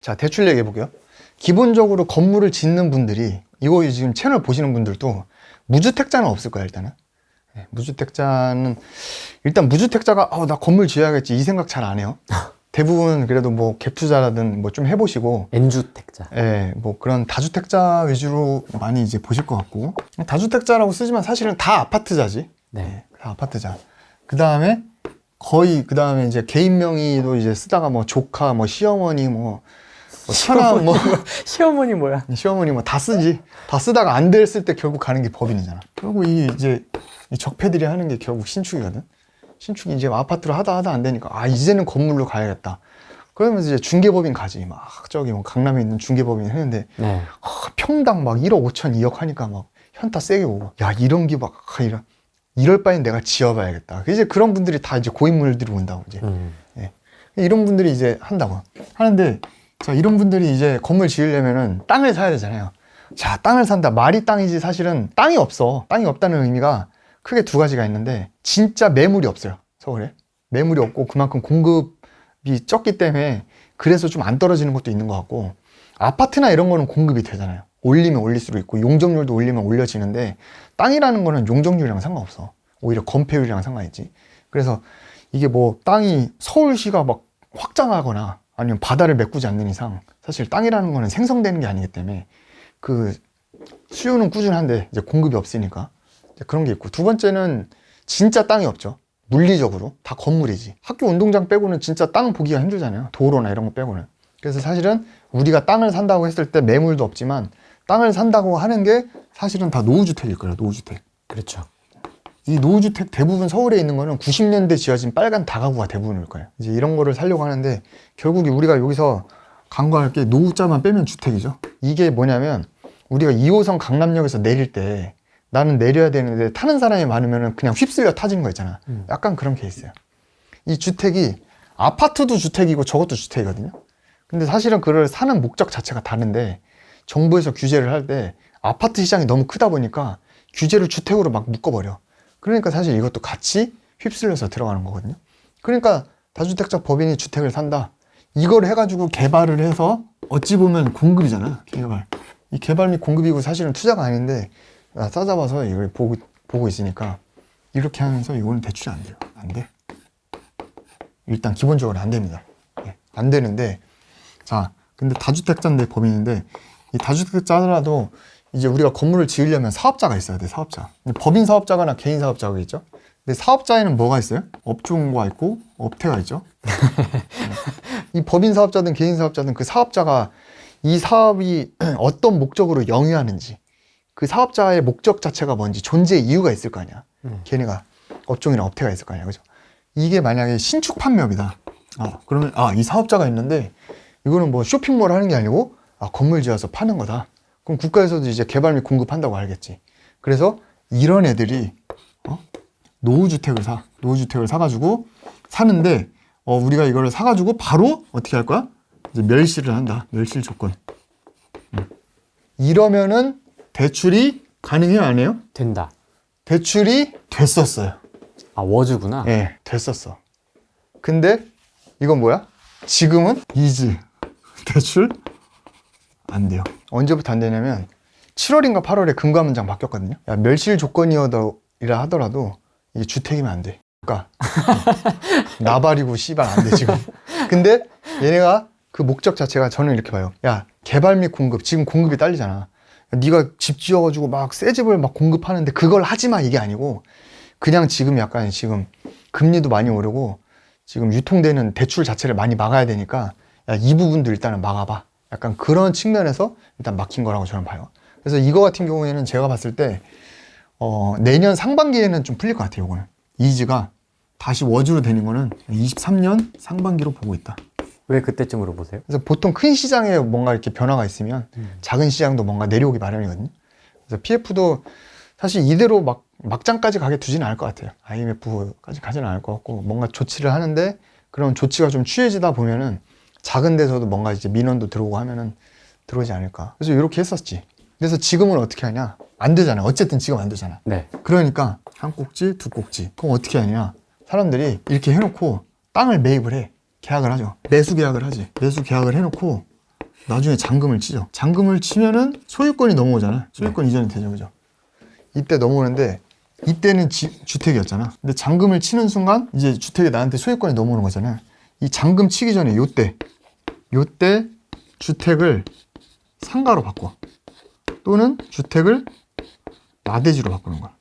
자, 대출 얘기해 볼게요. 기본적으로 건물을 짓는 분들이 이거 지금 채널 보시는 분들도 무주택자는 없을 거야 일단은. 네, 무주택자는 일단 무주택자가 어, 나 건물 지어야겠지 이 생각 잘 안 해요. 대부분 그래도 뭐 갭 투자라든 뭐 좀 해보시고 N주택자. 예, 뭐 그런 다주택자 위주로 많이 이제 보실 것 같고 다주택자라고 쓰지만 사실은 다 아파트자지. 네. 다 아파트자. 그 다음에 거의 그 다음에 이제 개인 명의도 이제 쓰다가 뭐 조카, 뭐 시어머니, 뭐, 뭐 처남, 뭐 시어머니 뭐야? 시어머니 뭐 다 쓰지. 다 쓰다가 안 됐을 때 결국 가는 게 법인이잖아. 그리고 이 이제 이 적폐들이 하는 게 결국 신축이거든. 신축이 이제 아파트로 하다 하다 안 되니까 아 이제는 건물로 가야겠다. 그러면서 이제 중개법인 가지. 막 저기 뭐 강남에 있는 중개법인 했는데 네. 아, 평당 막 1억 5천 2억 하니까 막 현타 세게 오고 야 이런 게막 이런 이럴 바엔 내가 지어봐야겠다. 이제 그런 분들이 다 이제 고인물들이 온다고 이제 음. 이런 분들이 이제 한다고 하는데 자 이런 분들이 이제 건물 지으려면은 땅을 사야 되잖아요. 자 땅을 산다 말이 땅이지 사실은 땅이 없어. 땅이 없다는 의미가 크게 두 가지가 있는데 진짜 매물이 없어요 서울에 매물이 없고 그만큼 공급이 적기 때문에 그래서 좀 안 떨어지는 것도 있는 것 같고 아파트나 이런 거는 공급이 되잖아요. 올리면 올릴수록 있고 용적률도 올리면 올려지는데 땅이라는 거는 용적률이랑 상관없어. 오히려 건폐율이랑 상관있지. 그래서 이게 뭐 땅이 서울시가 막 확장하거나 아니면 바다를 메꾸지 않는 이상 사실 땅이라는 거는 생성되는 게 아니기 때문에 그 수요는 꾸준한데 이제 공급이 없으니까 이제 그런 게 있고 두 번째는 진짜 땅이 없죠. 물리적으로 다 건물이지. 학교 운동장 빼고는 진짜 땅 보기가 힘들잖아요. 도로나 이런 거 빼고는. 그래서 사실은 우리가 땅을 산다고 했을 때 매물도 없지만 땅을 산다고 하는 게 사실은 다 노후주택일 거예요. 노후주택. 그렇죠. 이 노후주택 대부분 서울에 있는 거는 90년대 지어진 빨간 다가구가 대부분일 거예요. 이제 이런 거를 살려고 하는데 결국에 우리가 여기서 간과할 게 노후자만 빼면 주택이죠. 이게 뭐냐면 우리가 2호선 강남역에서 내릴 때 나는 내려야 되는데 타는 사람이 많으면 그냥 휩쓸려 타지는 거 있잖아. 음. 약간 그런 케이스예요. 이 주택이 아파트도 주택이고 저것도 주택이거든요. 근데 사실은 그걸 사는 목적 자체가 다른데 정부에서 규제를 할 때 아파트 시장이 너무 크다 보니까 규제를 주택으로 막 묶어버려. 그러니까 사실 이것도 같이 휩쓸려서 들어가는 거거든요. 그러니까 다주택자 법인이 주택을 산다. 이걸 해가지고 개발을 해서 어찌 보면 공급이잖아. 개발. 이 개발 및 공급이고 사실은 투자가 아닌데 나 싸잡아서 이걸 보고, 보고 있으니까 이렇게 하면서 이거는 대출이 안 돼요. 안 돼. 일단 기본적으로 안 됩니다. 예, 안 되는데 자 근데 다주택자인데 법인인데 이 다주택자라도 이제 우리가 건물을 지으려면 사업자가 있어야 돼 사업자. 법인 사업자거나 개인 사업자가 있죠? 근데 사업자에는 뭐가 있어요? 업종과 있고 업태가 있죠? 이 법인 사업자든 개인 사업자든 그 사업자가 이 사업이 어떤 목적으로 영위하는지 그 사업자의 목적 자체가 뭔지 존재 이유가 있을 거 아니야. 음. 걔네가 업종이나 업태가 있을 거 아니야. 그죠? 이게 만약에 신축 판매업이다. 아 그러면 아 이 사업자가 있는데 이거는 뭐 쇼핑몰 하는 게 아니고 아 건물 지어서 파는 거다 그럼 국가에서도 이제 개발 및 공급한다고 알겠지 그래서 이런 애들이 어? 노후주택을 사 노후주택을 사가지고 사는데 어 우리가 이거를 사가지고 바로 어떻게 할 거야 이제 멸실을 한다 멸실 조건 음. 이러면은 대출이 가능해요 안 해요 된다. 대출이 됐었어요 아 워즈구나. 예, 됐었어. 근데 이건 뭐야? 지금은 이즈 대출 안 돼요. 언제부터 안 되냐면 7월인가 8월에 금감원장 바뀌었거든요. 야, 멸실 조건이어라 하더라도 이게 주택이면 안 돼. 그러니까 나발이고 씨발 안 돼 지금. 근데 얘네가 그 목적 자체가 저는 이렇게 봐요. 야 개발 및 공급 지금 공급이 딸리잖아. 야, 네가 집 지어가지고 막 새 집을 막 공급하는데 그걸 하지 마 이게 아니고 그냥 지금 약간 지금 금리도 많이 오르고 지금 유통되는 대출 자체를 많이 막아야 되니까 야, 이 부분도 일단은 막아봐. 약간 그런 측면에서 일단 막힌 거라고 저는 봐요. 그래서 이거 같은 경우에는 제가 봤을 때 어, 내년 상반기에는 좀 풀릴 것 같아요. 이거는 이즈가 다시 워즈로 되는 거는 23년 상반기로 보고 있다. 왜 그때쯤으로 보세요? 그래서 보통 큰 시장에 뭔가 이렇게 변화가 있으면 음. 작은 시장도 뭔가 내려오기 마련이거든요. 그래서 PF도 사실 이대로 막 막장까지 가게 두지는 않을 것 같아요. IMF까지 가지는 않을 것 같고 뭔가 조치를 하는데 그런 조치가 좀 취해지다 보면은 작은 데서도 뭔가 이제 민원도 들어오고 하면은 들어오지 않을까. 그래서 이렇게 했었지. 그래서 지금은 어떻게 하냐? 안 되잖아. 어쨌든 지금 안 되잖아. 네. 그러니까 한 꼭지, 두 꼭지. 그럼 어떻게 하냐? 사람들이 이렇게 해놓고 땅을 매입을 해. 계약을 하죠. 매수 계약을 하지. 매수 계약을 해놓고 나중에 잔금을 치죠. 잔금을 치면은 소유권이 넘어오잖아. 소유권 이전이 되죠, 그죠? 이때 넘어오는데 이때는 지- 주택이었잖아. 근데 잔금을 치는 순간 이제 주택이 나한테 소유권이 넘어오는 거잖아. 이 잔금 치기 전에 요때 요때 주택을 상가로 바꿔. 또는 주택을 나대지로 바꾸는 거야.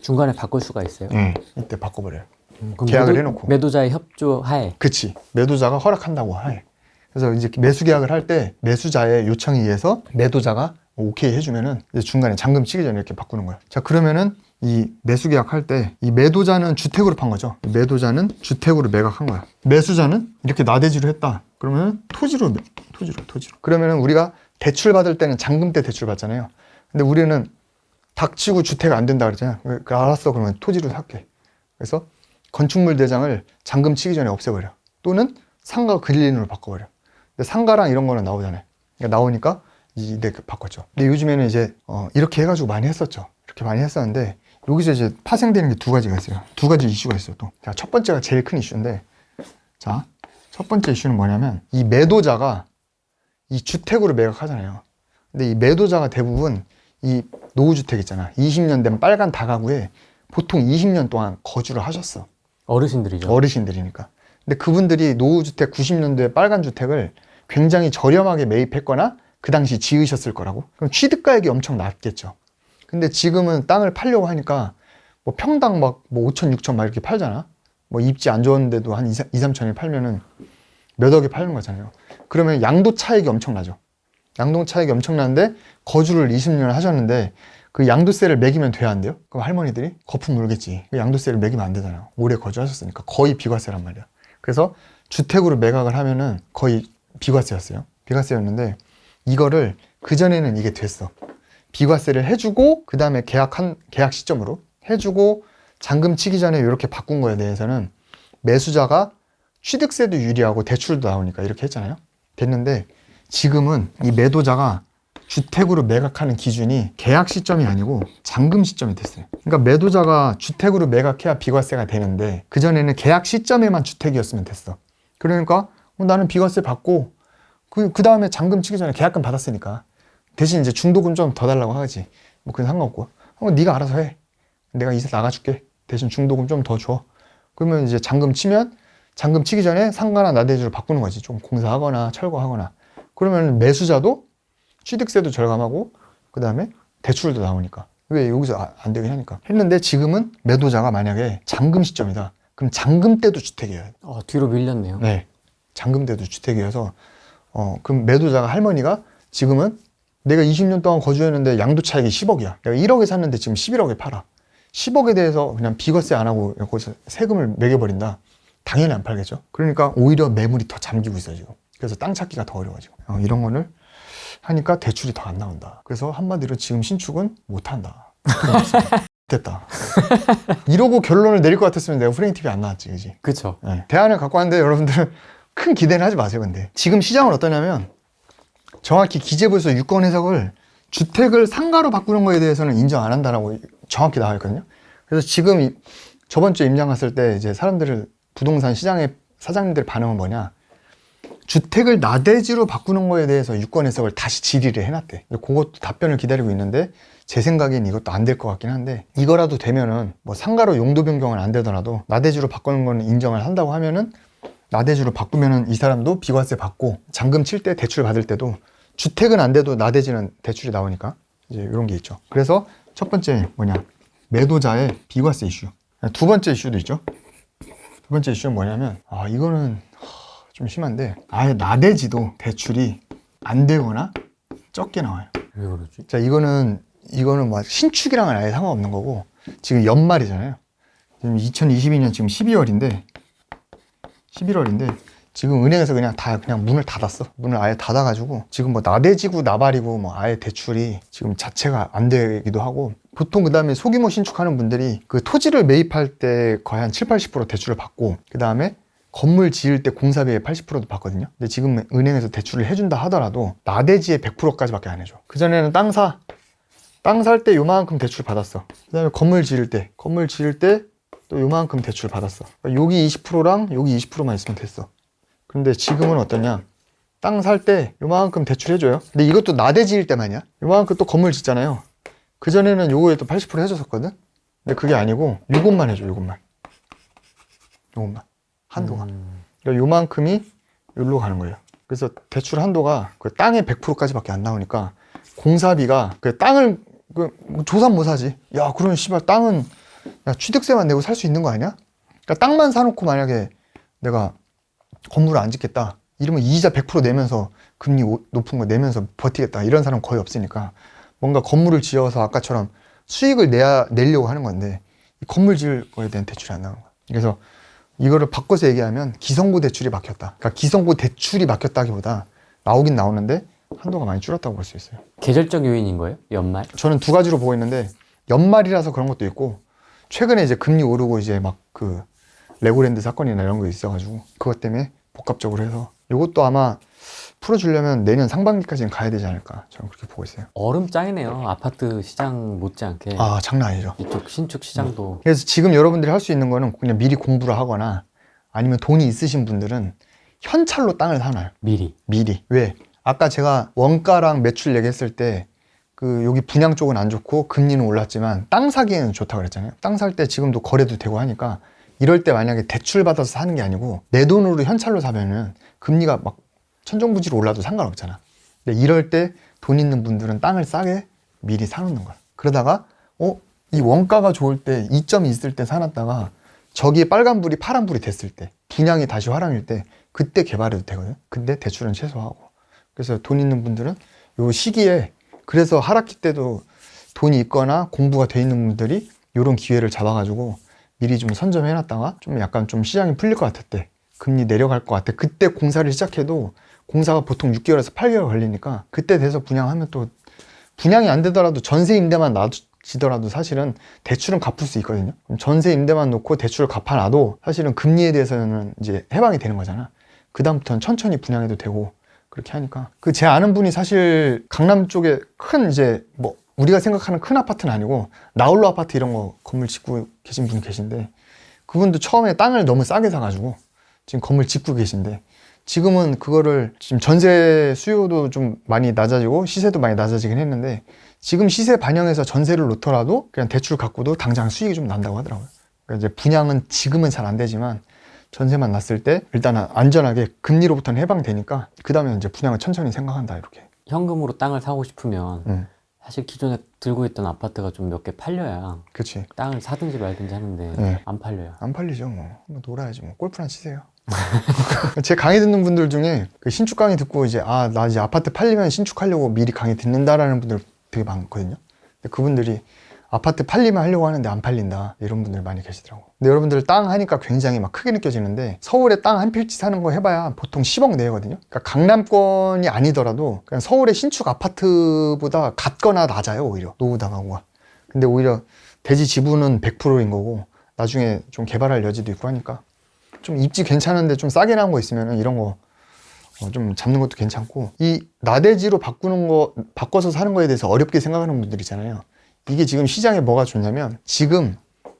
중간에 바꿀 수가 있어요. 예. 이때 바꿔버려요. 음, 그럼 계약을 매도- 해놓고. 매도자의 협조 하에 그치. 매도자가 허락한다고 해. 그래서 이제 매수 계약을 할 때 매수자의 요청에 의해서 매도자가 오케이 해주면은 이제 중간에 잔금 치기 전에 이렇게 바꾸는 거야. 자, 그러면은 이 매수 계약할 때 이 매도자는 주택으로 판 거죠. 매도자는 주택으로 매각한 거야. 매수자는 이렇게 나대지로 했다. 그러면 토지로 매- 토지로 토지로. 그러면은 우리가 대출 받을 때는 잔금 때 대출 받잖아요. 근데 우리는 닥치고 주택 안 된다 그러잖아요. 그 알았어 그러면 토지로 살게. 그래서 건축물 대장을 잔금 치기 전에 없애버려. 또는 상가 근린으로 바꿔버려. 근데 상가랑 이런 거는 나오잖아요. 그러니까 나오니까 이제 바꿨죠. 근데 요즘에는 이제 어, 이렇게 해가지고 많이 했었죠. 이렇게 많이 했었는데 여기서 이제 파생되는 게 두 가지가 있어요. 두 가지 이슈가 있어요. 또. 자, 첫 번째가 제일 큰 이슈인데, 자, 첫 번째 이슈는 뭐냐면 이 매도자가 이 주택으로 매각하잖아요. 근데 이 매도자가 대부분 이 노후주택 있잖아. 20년 된 빨간 다가구에 보통 20년 동안 거주를 하셨어. 어르신들이죠. 어르신들이니까. 근데 그분들이 노후주택 90년도에 빨간 주택을 굉장히 저렴하게 매입했거나 그 당시 지으셨을 거라고. 그럼 취득가액이 엄청 낮겠죠. 근데 지금은 땅을 팔려고 하니까 뭐 평당 막 뭐 5천, 6천 막 이렇게 팔잖아. 뭐 입지 안 좋은데도 한 2, 3천에 팔면은 몇 억에 파는 거잖아요. 그러면 양도 차익이 엄청나죠. 양도 차익이 엄청나는데 거주를 20년 하셨는데 그 양도세를 매기면 돼야 안 돼요? 그럼 할머니들이 거품 물겠지. 그 양도세를 매기면 안 되잖아요. 오래 거주하셨으니까 거의 비과세란 말이야. 그래서 주택으로 매각을 하면은 거의 비과세였어요. 비과세였는데 이거를 그 전에는 이게 됐어. 비과세를 해주고 그 다음에 계약한 계약 시점으로 해주고 잔금 치기 전에 이렇게 바꾼 거에 대해서는 매수자가 취득세도 유리하고 대출도 나오니까 이렇게 했잖아요. 됐는데 지금은 이 매도자가 주택으로 매각하는 기준이 계약 시점이 아니고 잔금 시점이 됐어요. 그러니까 매도자가 주택으로 매각해야 비과세가 되는데 그전에는 계약 시점에만 주택이었으면 됐어. 그러니까 어, 나는 비과세 받고 그, 그 다음에 잔금 치기 전에 계약금 받았으니까 대신 이제 중도금 좀더 달라고 하지. 뭐 그건 상관없고. 어, 네가 알아서 해. 내가 이사 나가줄게. 대신 중도금 좀더 줘. 그러면 이제 잔금 치면 잔금 치기 전에 상가나 나대주를 바꾸는 거지. 좀 공사하거나 철거하거나. 그러면 매수자도 취득세도 절감하고 그 다음에 대출도 나오니까 왜 여기서 아- 안 되게 하니까 했는데 지금은 매도자가 만약에 잔금 시점이다. 그럼 잔금 때도 주택이에요. 어, 뒤로 밀렸네요. 네. 잔금 때도 주택이어서 어 그럼 매도자가 할머니가 지금은 내가 20년 동안 거주했는데 양도 차익이 10억이야. 내가 1억에 샀는데 지금 11억에 팔아. 10억에 대해서 그냥 비과세 안 하고 거기서 세금을 매겨버린다. 당연히 안 팔겠죠. 그러니까 오히려 매물이 더 잠기고 있어요 지금. 그래서 땅 찾기가 더 어려워지고 어, 이런 거를 하니까 대출이 더 안 나온다. 그래서 한마디로 지금 신축은 못 한다. 됐다. 이러고 결론을 내릴 것 같았으면 내가 프레임 TV 안 나왔지, 그지? 그쵸. 네. 대안을 갖고 왔는데 여러분들 큰 기대는 하지 마세요. 근데 지금 시장은 어떠냐면 정확히 기재부에서 유권 해석을 주택을 상가로 바꾸는 거에 대해서는 인정 안 한다라고 정확히 나와 있거든요. 그래서 지금 이- 저번 주에 임장 갔을 때 이제 사람들을 부동산 시장의 사장님들 반응은 뭐냐? 주택을 나대지로 바꾸는 거에 대해서 유권 해석을 다시 질의를 해놨대. 그것도 답변을 기다리고 있는데 제 생각엔 이것도 안 될 것 같긴 한데 이거라도 되면은 뭐 상가로 용도 변경은 안 되더라도 나대지로 바꾸는 거는 인정을 한다고 하면은 나대지로 바꾸면은 이 사람도 비과세 받고 잔금 칠 때 대출 받을 때도 주택은 안 돼도 나대지는 대출이 나오니까 이제 이런 게 있죠. 그래서 첫 번째 뭐냐 매도자의 비과세 이슈. 두 번째 이슈도 있죠. 두 번째 이슈는 뭐냐면 아 이거는 하, 좀 심한데 아예 나대지도 대출이 안 되거나 적게 나와요. 왜 그러지? 자 이거는 이거는 뭐 신축이랑은 아예 상관없는 거고 지금 연말이잖아요. 지금 2022년 지금 12월인데 11월인데 지금 은행에서 그냥 다 그냥 문을 닫았어. 문을 아예 닫아가지고 지금 뭐 나대지구 나발이고 뭐 아예 대출이 지금 자체가 안 되기도 하고 보통 그 다음에 소규모 신축하는 분들이 그 토지를 매입할 때 거의 한 7, 80% 대출을 받고 그 다음에 건물 지을 때 공사비의 80%도 받거든요. 근데 지금 은행에서 대출을 해준다 하더라도 나대지의 100%까지밖에 안 해줘. 그 전에는 땅 사. 땅 살 때 요만큼 대출 받았어. 그 다음에 건물 지을 때, 건물 지을 때 또 요만큼 대출 받았어. 그러니까 여기 20%랑 여기 20%만 있으면 됐어. 근데 지금은 어떠냐? 땅 살 때 요만큼 대출해줘요. 근데 이것도 나대지일 때만이야. 요만큼 또 건물 짓잖아요. 그전에는 요거에 또 80% 해줬었거든? 근데 그게 아니고 요것만 해줘, 요것만. 요것만. 한도가. 음, 그러니까 요만큼이 여기로 가는 거예요. 그래서 대출 한도가 그 땅의 100%까지밖에 안 나오니까 공사비가 그 땅을 그뭐 조산 못 사지. 야, 그러면 씨발 땅은 야, 취득세만 내고 살 수 있는 거 아니야? 그러니까 땅만 사놓고 만약에 내가 건물을 안 짓겠다. 이러면 이자 100% 내면서 금리 오- 높은 거 내면서 버티겠다. 이런 사람 거의 없으니까 뭔가 건물을 지어서 아까처럼 수익을 내야 내려고 하는 건데 이 건물 지을 거에 대한 대출이 안 나오는 거야. 그래서 이거를 바꿔서 얘기하면 기성고 대출이 막혔다. 그러니까 기성고 대출이 막혔다기보다 나오긴 나오는데 한도가 많이 줄었다고 볼 수 있어요. 계절적 요인인 거예요? 연말? 저는 두 가지로 보고 있는데 연말이라서 그런 것도 있고 최근에 이제 금리 오르고 이제 막 그 레고랜드 사건이나 이런 거 있어가지고 그것 때문에 복합적으로 해서 이것도 아마 풀어주려면 내년 상반기까지는 가야 되지 않을까 저는 그렇게 보고 있어요. 얼음 짱이네요. 아파트 시장 못지않게. 아 장난 아니죠. 이쪽 신축 시장도 그래서 지금 여러분들이 할 수 있는 거는 그냥 미리 공부를 하거나 아니면 돈이 있으신 분들은 현찰로 땅을 사놔요. 미리. 미리. 왜? 아까 제가 원가랑 매출 얘기했을 때 그 여기 분양 쪽은 안 좋고 금리는 올랐지만 땅 사기에는 좋다고 그랬잖아요. 땅 살 때 지금도 거래도 되고 하니까 이럴 때 만약에 대출 받아서 사는 게 아니고 내 돈으로 현찰로 사면은 금리가 막 천정부지로 올라도 상관없잖아. 근데 이럴 때 돈 있는 분들은 땅을 싸게 미리 사놓는 거야. 그러다가 어? 이 원가가 좋을 때 이점이 있을 때 사놨다가 저기에 빨간불이 파란불이 됐을 때 분양이 다시 화랑일 때 그때 개발해도 되거든. 근데 대출은 최소화하고. 그래서 돈 있는 분들은 요 시기에 그래서 하락기 때도 돈이 있거나 공부가 돼 있는 분들이 요런 기회를 잡아가지고 미리 좀 선점해놨다가 좀 약간 좀 시장이 풀릴 것때 금리 내려갈 것 같아. 그때 공사를 시작해도 공사가 보통 6개월에서 8개월 걸리니까 그때 돼서 분양하면 또 분양이 안 되더라도 전세 임대만 놔지더라도 사실은 대출은 갚을 수 있거든요. 전세 임대만 놓고 대출을 갚아놔도 사실은 금리에 대해서는 이제 해방이 되는 거잖아. 그 다음부터는 천천히 분양해도 되고 그렇게 하니까 그 제 아는 분이 사실 강남 쪽에 큰 이제 뭐 우리가 생각하는 큰 아파트는 아니고 나홀로 아파트 이런 거 건물 짓고 계신 분이 계신데 그분도 처음에 땅을 너무 싸게 사가지고 지금 건물 짓고 계신데 지금은 그거를 지금 전세 수요도 좀 많이 낮아지고 시세도 많이 낮아지긴 했는데 지금 시세 반영해서 전세를 놓더라도 그냥 대출 갖고도 당장 수익이 좀 난다고 하더라고요. 그러니까 이제 분양은 지금은 잘 안 되지만 전세만 났을 때 일단은 안전하게 금리로부터는 해방되니까 그 다음에 이제 분양을 천천히 생각한다 이렇게. 현금으로 땅을 사고 싶으면 응, 사실 기존에 들고 있던 아파트가 좀 몇 개 팔려야 그렇지. 땅을 사든지 말든지 하는데 네. 안 팔려요. 안 팔리죠 뭐. 뭐 놀아야지 뭐. 골프나 치세요. 제 강의 듣는 분들 중에 그 신축 강의 듣고 이제 아 나 이제 아파트 팔리면 신축하려고 미리 강의 듣는다라는 분들 되게 많거든요. 근데 그분들이 아파트 팔리면 하려고 하는데 안 팔린다 이런 분들 많이 계시더라고. 근데 여러분들 땅 하니까 굉장히 막 크게 느껴지는데 서울에 땅 한 필지 사는 거 해봐야 보통 10억 내거든요. 그러니까 강남권이 아니더라도 그냥 서울의 신축 아파트보다 같거나 낮아요 오히려 노후 다가구가. 근데 오히려 대지 지분은 100%인 거고 나중에 좀 개발할 여지도 있고 하니까 좀 입지 괜찮은데 좀 싸게 나온 거 있으면 이런 거 어, 좀 잡는 것도 괜찮고 이 나대지로 바꾸는 거 바꿔서 사는 거에 대해서 어렵게 생각하는 분들 있잖아요. 이게 지금 시장에 뭐가 좋냐면 지금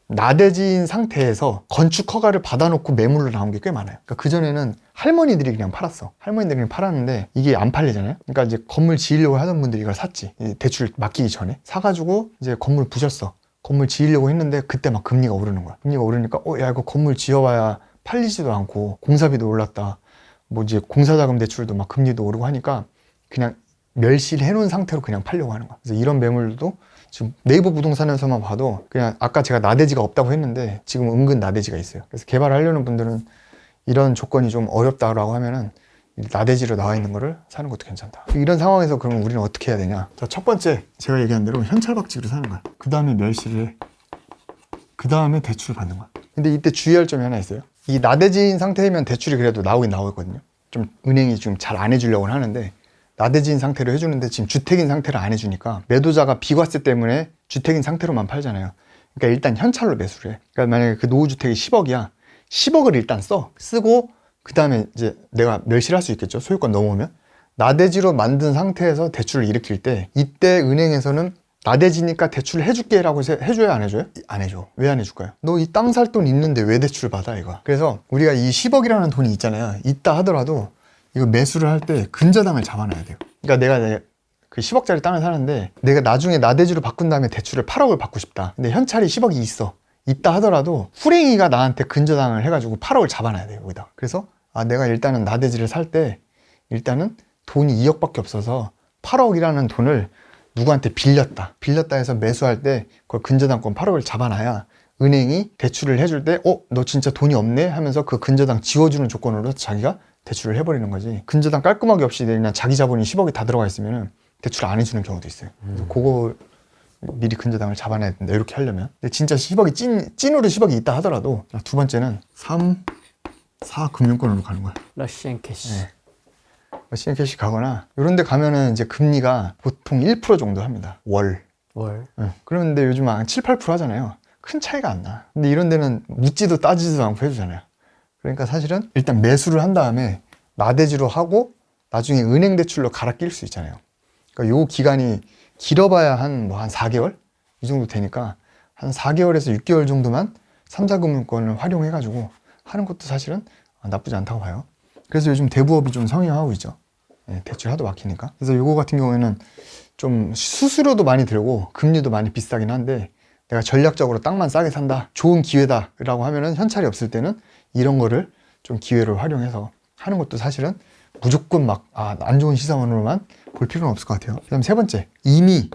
나대지인 상태에서 건축 허가를 받아놓고 매물로 나온 게 꽤 많아요. 그러니까 그전에는 할머니들이 그냥 팔았어. 할머니들이 그냥 팔았는데 이게 안 팔리잖아요. 그러니까 이제 건물 지으려고 하던 분들이 이걸 샀지. 이 대출 맡기기 전에. 사가지고 이제 건물 부셨어. 건물 지으려고 했는데 그때 막 금리가 오르는 거야. 금리가 오르니까 어, 야, 이거 건물 지어봐야 팔리지도 않고 공사비도 올랐다. 뭐 이제 공사자금 대출도 막 금리도 오르고 하니까 그냥 멸실해 놓은 상태로 그냥 팔려고 하는 거야. 그래서 이런 매물도 지금 네이버 부동산에서만 봐도 그냥 아까 제가 나대지가 없다고 했는데 지금 은근 나대지가 있어요. 그래서 개발하려는 분들은 이런 조건이 좀 어렵다라고 하면은 이 나대지로 나와 있는 거를 사는 것도 괜찮다. 이런 상황에서 그러면 우리는 어떻게 해야 되냐? 자, 첫 번째 제가 얘기한 대로 현찰박치기로 사는 거야. 그 다음에 멸실을 해. 그 다음에 대출을 받는 거야. 근데 이때 주의할 점이 하나 있어요. 이 나대지인 상태면 대출이 그래도 나오긴 나오거든요. 좀 은행이 좀잘안 해주려고 하는데 나대지인 상태로 해주는데 지금 주택인 상태를 안 해주니까 매도자가 비과세 때문에 주택인 상태로만 팔잖아요. 그러니까 일단 현찰로 매수를 해. 그러니까 만약에 그 노후주택이 10억이야. 10억을 일단 써. 쓰고 그 다음에 이제 내가 멸실할 수 있겠죠. 소유권 넘어오면. 나대지로 만든 상태에서 대출을 일으킬 때 이때 은행에서는 나대지니까 대출을 해줄게 라고 해서 해줘야 안 해줘요? 안 해줘. 왜 안 해줄까요? 너 이 땅 살 돈 있는데 왜 대출 받아 이거? 그래서 우리가 이 10억이라는 돈이 있잖아요. 있다 하더라도 이거 매수를 할 때 근저당을 잡아놔야 돼요. 그러니까 내가 내- 그 10억짜리 땅을 사는데 내가 나중에 나대주로 바꾼 다음에 대출을 8억을 받고 싶다. 근데 현찰이 10억이 있어. 있다 하더라도 후랭이가 나한테 근저당을 해가지고 8억을 잡아놔야 돼요. 여기다. 그래서 아 내가 일단은 나대지를 살 때 일단은 돈이 2억밖에 없어서 8억이라는 돈을 누구한테 빌렸다. 빌렸다 해서 매수할 때 그걸 근저당권 8억을 잡아놔야 은행이 대출을 해줄 때, 어, 너 진짜 돈이 없네? 하면서 그 근저당 지워주는 조건으로 자기가 대출을 해버리는 거지. 근저당 깔끔하게 없이 그냥 자기 자본이 10억이 다 들어가 있으면 대출 안 해주는 경우도 있어요. 그래서 그거 미리 근저당을 잡아놔야 된다. 이렇게 하려면. 근데 진짜 10억이 찐, 찐으로 10억이 있다 하더라도 두 번째는 3, 4 금융권으로 가는 거야. 러시안 캐시. 네. CN캐시 가거나 이런 데 가면은 이제 금리가 보통 1% 정도 합니다. 월. 월. 응. 그런데 요즘 한 7, 8% 하잖아요. 큰 차이가 안 나. 근데 이런 데는 묻지도 따지지도 않고 해주잖아요. 그러니까 사실은 일단 매수를 한 다음에 나대지로 하고 나중에 은행 대출로 갈아 낄 수 있잖아요. 그러니까 요 기간이 길어봐야 한 뭐 한 4개월? 이 정도 되니까 한 4개월에서 6개월 정도만 삼사금융권을 활용해 가지고 하는 것도 사실은 나쁘지 않다고 봐요. 그래서 요즘 대부업이 좀 성행하고 있죠. 예, 대출 하도 막히니까. 그래서 요거 같은 경우에는 좀 수수료도 많이 들고 금리도 많이 비싸긴 한데 내가 전략적으로 땅만 싸게 산다. 좋은 기회다 라고 하면은 현찰이 없을 때는 이런 거를 좀 기회를 활용해서 하는 것도 사실은 무조건 막, 아, 안 좋은 시선으로만 볼 필요는 없을 것 같아요. 그 다음 세 번째. 이미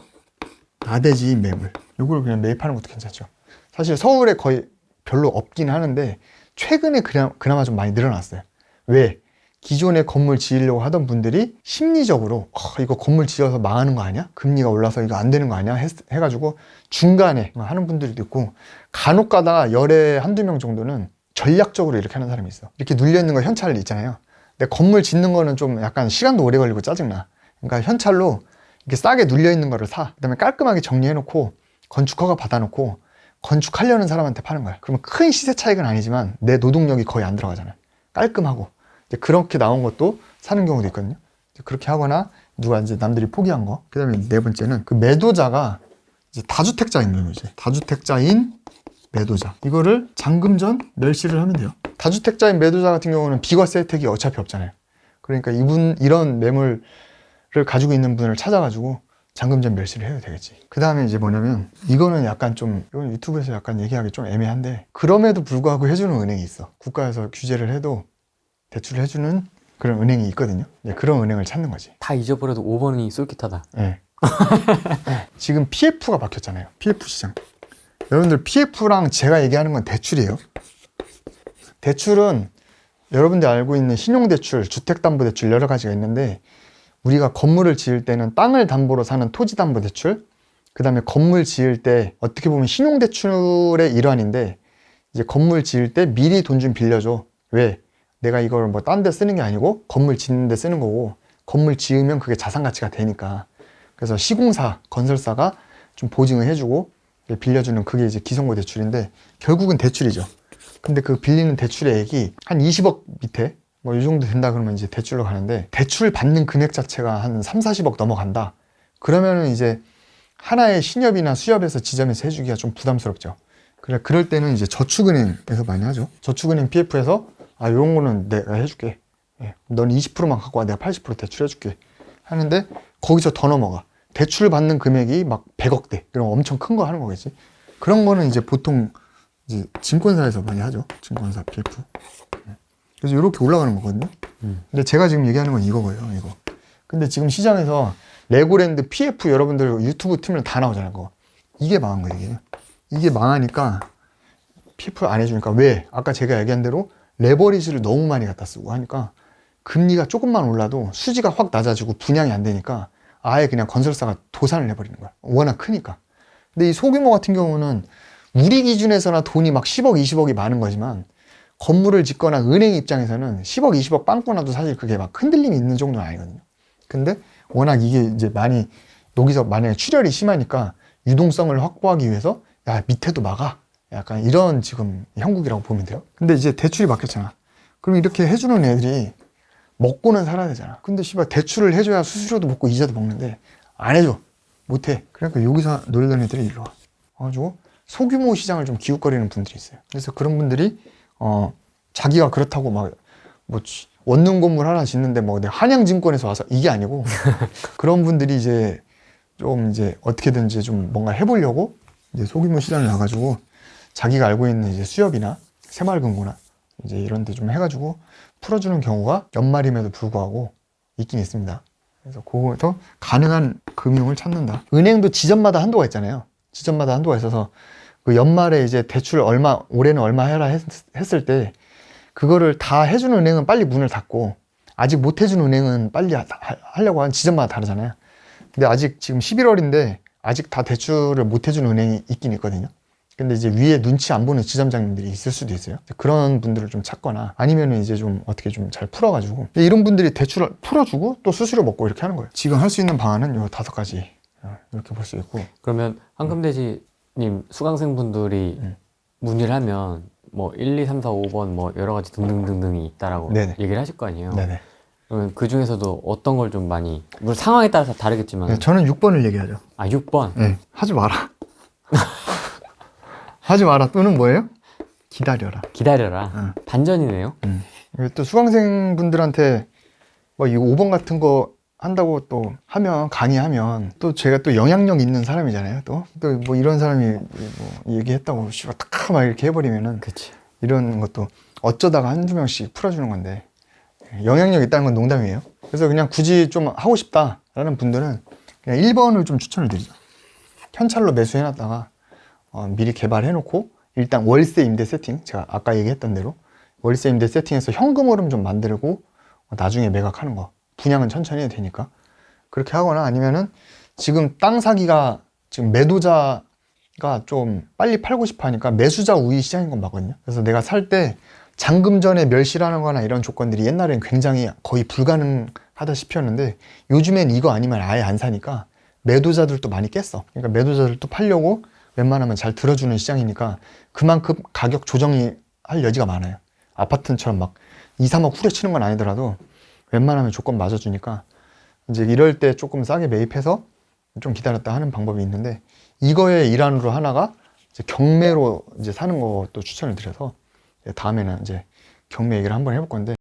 나대지 매물. 요걸 그냥 매입하는 것도 괜찮죠. 사실 서울에 거의 별로 없긴 하는데 최근에 그나, 그나마 좀 많이 늘어났어요. 왜? 기존에 건물 지으려고 하던 분들이 심리적으로 어, 이거 건물 지어서 망하는 거 아니야? 금리가 올라서 이거 안 되는 거 아니야? 했- 해가지고 중간에 하는 분들도 있고 간혹 가다가 열에 한두 명 정도는 전략적으로 이렇게 하는 사람이 있어. 이렇게 눌려있는 거 현찰 있잖아요. 근데 건물 짓는 거는 좀 약간 시간도 오래 걸리고 짜증나. 그러니까 현찰로 이렇게 싸게 눌려있는 거를 사. 그 다음에 깔끔하게 정리해놓고 건축허가 받아놓고 건축하려는 사람한테 파는 거야. 그러면 큰 시세 차익은 아니지만 내 노동력이 거의 안 들어가잖아요. 깔끔하고. 이제 그렇게 나온 것도 사는 경우도 있거든요. 그렇게 하거나 누가 이제 남들이 포기한 거. 그 다음에 네 번째는 그 매도자가 이제 다주택자인 경우지. 다주택자인 매도자. 이거를 잔금 전 멸시를 하면 돼요. 다주택자인 매도자 같은 경우는 비과세 혜택이 어차피 없잖아요. 그러니까 이분, 이런 매물을 가지고 있는 분을 찾아가지고 잔금 전 멸시를 해도 되겠지. 그 다음에 이제 뭐냐면 이거는 약간 좀 이건 유튜브에서 약간 얘기하기 좀 애매한데 그럼에도 불구하고 해주는 은행이 있어. 국가에서 규제를 해도 대출을 해주는 그런 은행이 있거든요. 네, 그런 은행을 찾는 거지. 다 잊어버려도 5번이 쏠깃하다. 네. 지금 PF가 바뀌었잖아요. PF 시장. 여러분들 PF랑 제가 얘기하는 건 대출이에요. 대출은 여러분들 알고 있는 신용대출, 주택담보대출 여러 가지가 있는데 우리가 건물을 지을 때는 땅을 담보로 사는 토지담보대출, 그 다음에 건물 지을 때 어떻게 보면 신용대출의 일환인데 이제 건물 지을 때 미리 돈 좀 빌려줘. 왜? 내가 이걸 뭐 딴 데 쓰는 게 아니고 건물 짓는 데 쓰는 거고 건물 지으면 그게 자산 가치가 되니까 그래서 시공사, 건설사가 좀 보증을 해주고 빌려주는 그게 이제 기성고 대출인데 결국은 대출이죠. 근데 그 빌리는 대출액이 한 20억 밑에 뭐 이 정도 된다 그러면 이제 대출로 가는데 대출 받는 금액 자체가 한 3, 40억 넘어간다. 그러면은 이제 하나의 신협이나 수협에서 지점에서 해주기가 좀 부담스럽죠. 그래 그럴 때는 이제 저축은행에서 많이 하죠. 저축은행 PF에서 아 이런 거는 내가 해줄게. 예, 넌 20%만 갖고 와 내가 80% 대출해줄게. 하는데 거기서 더 넘어가. 대출 받는 금액이 막 100억대 이런 엄청 큰 거 하는 거겠지. 그런 거는 이제 보통 이제 증권사에서 많이 하죠. 증권사 PF. 예. 그래서 이렇게 올라가는 거거든요. 음. 근데 제가 지금 얘기하는 건 이거고요. 이거. 근데 지금 시장에서 레고랜드 PF 여러분들 유튜브 틀면 다 나오잖아요. 그거. 이게 망한 거예요. 이게. 이게 망하니까 PF 안 해주니까 왜? 아까 제가 얘기한 대로 레버리지를 너무 많이 갖다 쓰고 하니까 금리가 조금만 올라도 수지가 확 낮아지고 분양이 안 되니까 아예 그냥 건설사가 도산을 해버리는 거야. 워낙 크니까. 근데 이 소규모 같은 경우는 우리 기준에서나 돈이 막 10억, 20억이 많은 거지만 건물을 짓거나 은행 입장에서는 10억, 20억 빵꾸 나도 사실 그게 막 흔들림이 있는 정도는 아니거든요. 근데 워낙 이게 이제 많이 여기서 만약에 출혈이 심하니까 유동성을 확보하기 위해서 야 밑에도 막아 약간 이런 지금 형국이라고 보면 돼요. 근데 이제 대출이 바뀌었잖아. 그럼 이렇게 해주는 애들이 먹고는 살아야 되잖아. 근데 씨발 대출을 해줘야 수수료도 먹고 이자도 먹는데 안 해줘. 못해. 그러니까 여기서 놀던 애들이 일로 와. 와가지고 소규모 시장을 좀 기웃거리는 분들이 있어요. 그래서 그런 분들이 어 자기가 그렇다고 막 뭐 원룸 건물 하나 짓는데 뭐 한양증권에서 와서 이게 아니고 그런 분들이 이제 좀 이제 어떻게든지 좀 뭔가 해보려고 이제 소규모 시장에 나가지고 자기가 알고 있는 이제 수협이나 새마을금고나 이제 이런 데 좀 해가지고 풀어주는 경우가 연말임에도 불구하고 있긴 있습니다. 그래서 그거에서 가능한 금융을 찾는다. 은행도 지점마다 한도가 있잖아요. 지점마다 한도가 있어서 그 연말에 이제 대출 얼마 올해는 얼마 해라 했, 했을 때 그거를 다 해주는 은행은 빨리 문을 닫고 아직 못 해주는 은행은 빨리 하, 하- 하려고 하는 지점마다 다르잖아요. 근데 아직 지금 11월인데 아직 다 대출을 못 해주는 은행이 있긴 있거든요. 근데 이제 위에 눈치 안 보는 지점장님들이 있을 수도 있어요. 그런 분들을 좀 찾거나 아니면은 이제 좀 어떻게 좀 잘 풀어가지고 이런 분들이 대출을 풀어주고 또 수수료 먹고 이렇게 하는 거예요. 지금 할 수 있는 방안은 요 다섯 가지 어, 이렇게 볼 수 있고 그러면 황금돼지님 수강생분들이 음. 문의를 하면 뭐 1, 2, 3, 4, 5번 뭐 여러 가지 등등등등이 있다라고 네네. 얘기를 하실 거 아니에요. 네네. 그러면 그 중에서도 어떤 걸 좀 많이 물론 상황에 따라서 다르겠지만 네, 저는 6번을 얘기하죠. 아 6번 네, 하지 마라. 하지 마라. 또는 뭐예요? 기다려라. 기다려라 응. 반전이네요. 음. 이게 또 수강생 분들한테 뭐 이거 5번 같은 거 한다고 또 하면 강의하면 또 제가 또 영향력 있는 사람이잖아요. 또 또 뭐 이런 사람이 뭐 얘기했다고 씨발 탁막 이렇게 해버리면은 그치. 이런 것도 어쩌다가 한두 명씩 풀어주는 건데 영향력 있다는 건 농담이에요. 그래서 그냥 굳이 좀 하고 싶다라는 분들은 그냥 1번을 좀 추천을 드리죠. 현찰로 매수해놨다가 어, 미리 개발해놓고 일단 월세 임대 세팅 제가 아까 얘기했던 대로 월세 임대 세팅해서 현금 흐름 좀 만들고 어, 나중에 매각하는 거 분양은 천천히 해도 되니까 그렇게 하거나 아니면은 지금 땅 사기가 지금 매도자가 좀 빨리 팔고 싶어 하니까 매수자 우위 시장인 건 맞거든요. 그래서 내가 살 때 잔금 전에 멸실하는 거나 이런 조건들이 옛날엔 굉장히 거의 불가능하다시피 였는데 요즘엔 이거 아니면 아예 안 사니까 매도자들도 많이 깼어. 그러니까 매도자들도 팔려고 웬만하면 잘 들어주는 시장이니까 그만큼 가격 조정이 할 여지가 많아요. 아파트처럼 막 2, 3억 후려치는 건 아니더라도 웬만하면 조건 맞아주니까 이제 이럴 때 조금 싸게 매입해서 좀 기다렸다 하는 방법이 있는데 이거의 일환으로 하나가 이제 경매로 이제 사는 것도 추천을 드려서 다음에는 이제 경매 얘기를 한번 해볼 건데